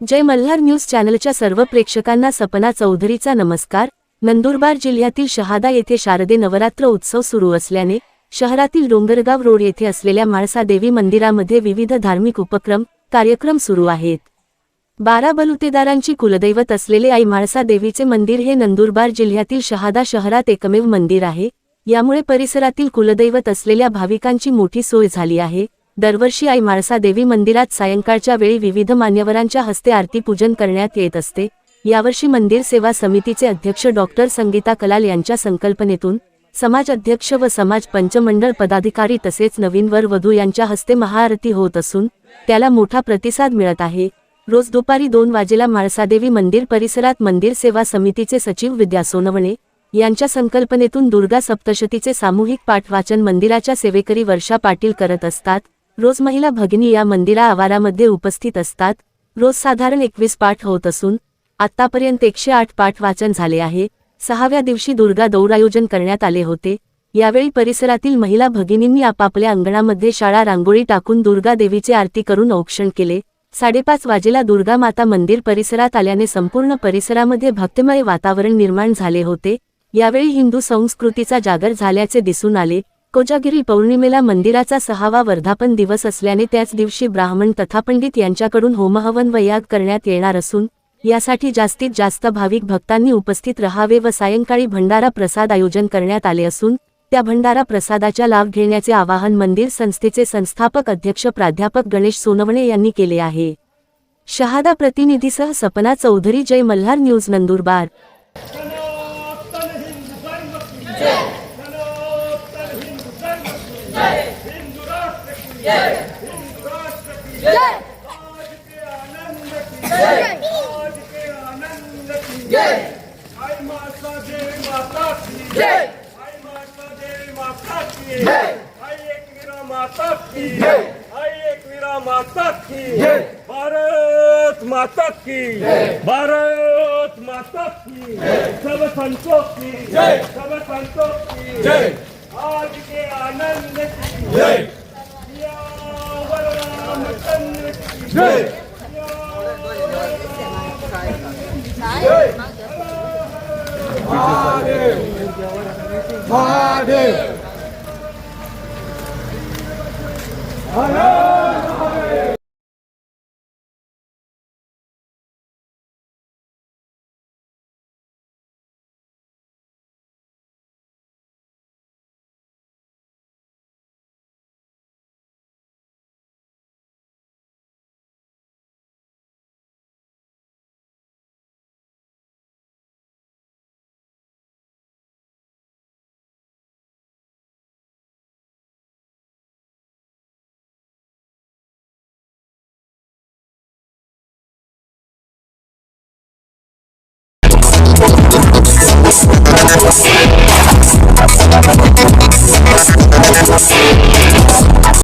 जय Malhar news चॅनलच्या सर्व प्रेक्षकांना सपना चौधरीचा नमस्कार. नंदुरबार जिल्ह्यातील शहादा येथे शारदे नवरात्र उत्सव सुरू असल्याने शहरातील डोंगरगाव रोड येथे असलेल्या म्हाळसादेवी मंदिरामध्ये विविध धार्मिक उपक्रम कार्यक्रम सुरू आहेत. बारा बलुतेदारांची कुलदैवत असलेले आई म्हाळसा देवीचे मंदिर हे नंदुरबार जिल्ह्यातील शहादा शहरात एकमेव मंदिर आहे. यामुळे परिसरातील कुलदैवत असलेल्या भाविकांची मोठी सोय झाली आहे. दरवर्षी आई म्हाळसा देवी मंदिरात सायंकाळच्या वेळी विविध मान्यवरांच्या हस्ते आरती पूजन करण्यात येत असते. यावर्षी मंदिर सेवा समितीचे अध्यक्ष डॉक्टर संगीता कलाल यांच्या संकल्पनेतून समाज अध्यक्ष व समाज पंचमंडळ पदाधिकारी तसेच नवीन वर वधू यांच्या हस्ते महाआरती होत असून त्याला मोठा प्रतिसाद मिळत आहे. रोज दुपारी दोन वाजेला म्हाळसादेवी मंदिर परिसरात मंदिर सेवा समितीचे सचिव विद्या सोनवणे यांच्या संकल्पनेतून दुर्गा सप्तशतीचे सामूहिक पाठवाचन मंदिराच्या सेवेकरी वर्षा पाटील करत असतात. रोज महिला भगिनी या मंदिरा आवारामध्ये उपस्थित असतात. रोज साधारण एकवीस पाठ होत असून आतापर्यंत एकशे आठ पाठ वाचन झाले आहे. सहाव्या दिवशी दुर्गा दौड आयोजन करण्यात आले होते. यावेळी परिसरातील महिला भगिनींनी आपापल्या अंगणामध्ये शाळा रांगोळी टाकून दुर्गा देवीचे आरती करून औक्षण केले. साडेपाच वाजेला दुर्गा माता मंदिर परिसरात आल्याने संपूर्ण परिसरामध्ये भक्तमय वातावरण निर्माण झाले होते. यावेळी हिंदू संस्कृतीचा जागर झाल्याचे दिसून आले. कोजागिरी पौर्णिमेला मंदिराचा सहावा वर्धापन दिवस असल्याने त्याच दिवशी ब्राह्मण तथा पंडित यांच्याकडून होमहवन व याग करण्यात येणार असून यासाठी जास्तीत जास्त भाविक भक्तांनी उपस्थित रहावे व सायंकाळी भंडारा प्रसाद आयोजन करण्यात आले असून त्या भंडारा प्रसादाचा लाभ घेण्याचे आवाहन मंदिर संस्थेचे संस्थापक अध्यक्ष प्राध्यापक गणेश सोनवणे यांनी केले आहे. शहादा प्रतिनिधीसह सपना चौधरी जय मल्हार न्यूज नंदुरबार सनातन हिंदू धर्म की जय सनातन हिंदू धर्म की जय हिंदू राष्ट्र की जय हिंदू राष्ट्र की जय आज के आनंद की जय आज के आनंद की जय आई माता देवी माता की जय आई माता देवी माता की जय आई एक वीरा माता की जय आई एक वीरा माता की जय भारत माता की भारत माता की सब संतों की सब संतों की आज के आनंद की रामचंद्र की जय Thank